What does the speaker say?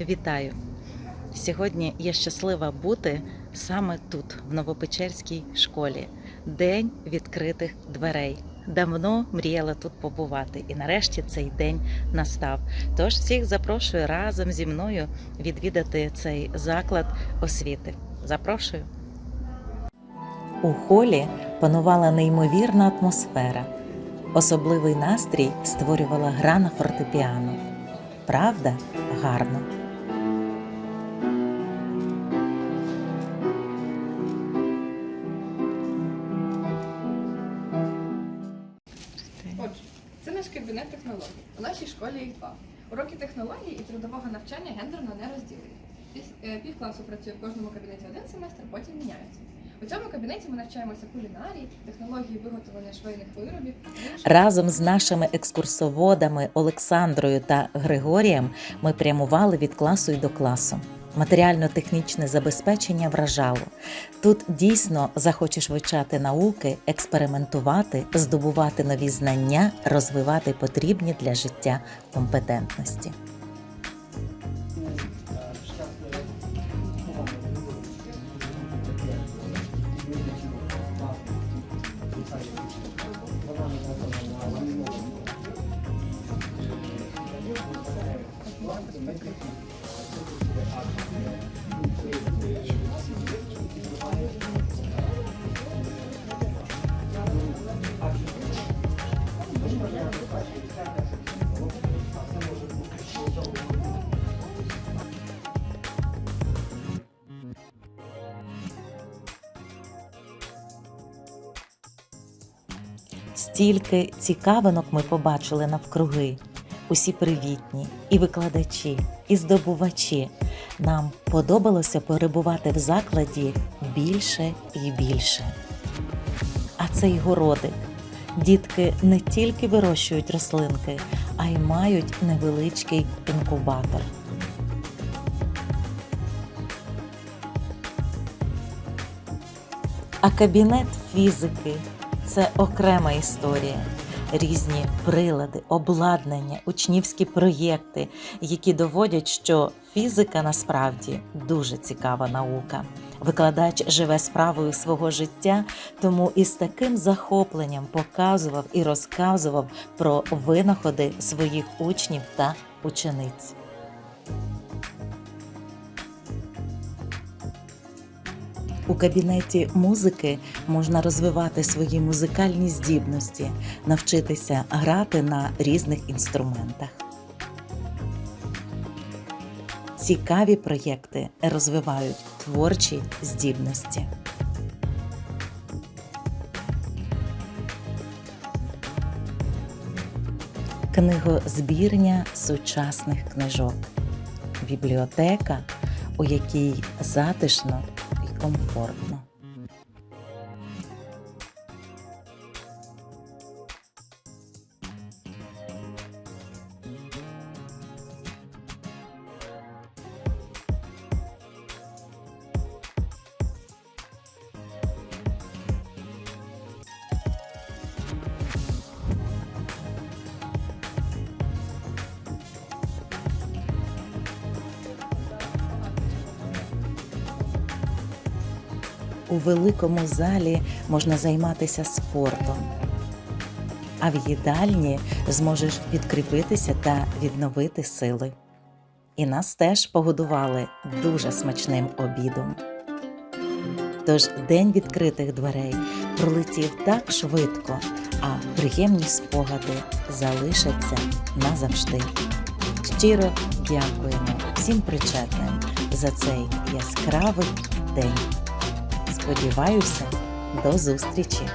Вітаю! Сьогодні я щаслива бути саме тут, в Новопечерській школі. День відкритих дверей. Давно мріяла тут побувати, і нарешті цей день настав. Тож всіх запрошую разом зі мною відвідати цей заклад освіти. Запрошую. У холі панувала неймовірна атмосфера. Особливий настрій створювала гра на фортепіано. Правда, гарно. Кабінет технологій. У нашій школі їх два. Уроки технологій і трудового навчання гендерно не розділені. Е, Півкласу працює в кожному кабінеті один семестр, потім міняються. У цьому кабінеті ми навчаємося кулінарії, технології виготовлення швейних виробів. Разом з нашими екскурсоводами Олександрою та Григорієм ми прямували від класу й до класу. Матеріально-технічне забезпечення вражало. Тут дійсно захочеш вивчати науки, експериментувати, здобувати нові знання, розвивати потрібні для життя компетентності. Стільки цікавинок ми побачили навкруги. Усі привітні, і викладачі, і здобувачі. Нам подобалося перебувати в закладі більше і більше. А цей городик. Дітки не тільки вирощують рослинки, а й мають невеличкий інкубатор. А кабінет фізики це окрема історія. Різні прилади, обладнання, учнівські проєкти, які доводять, що фізика насправді дуже цікава наука. Викладач живе справою свого життя, тому із таким захопленням показував і розказував про винаходи своїх учнів та учениць. У кабінеті музики можна розвивати свої музикальні здібності, навчитися грати на різних інструментах. Цікаві проєкти розвивають творчі здібності. Книгозбірня сучасних книжок. Бібліотека, у якій затишно і У великому залі можна займатися спортом, а в їдальні зможеш підкріпитися та відновити сили. І нас теж погодували дуже смачним обідом. Тож день відкритих дверей пролетів так швидко, а приємні спогади залишаться назавжди. Щиро дякуємо всім причетним за цей яскравий день. Сподіваюся, до зустрічі!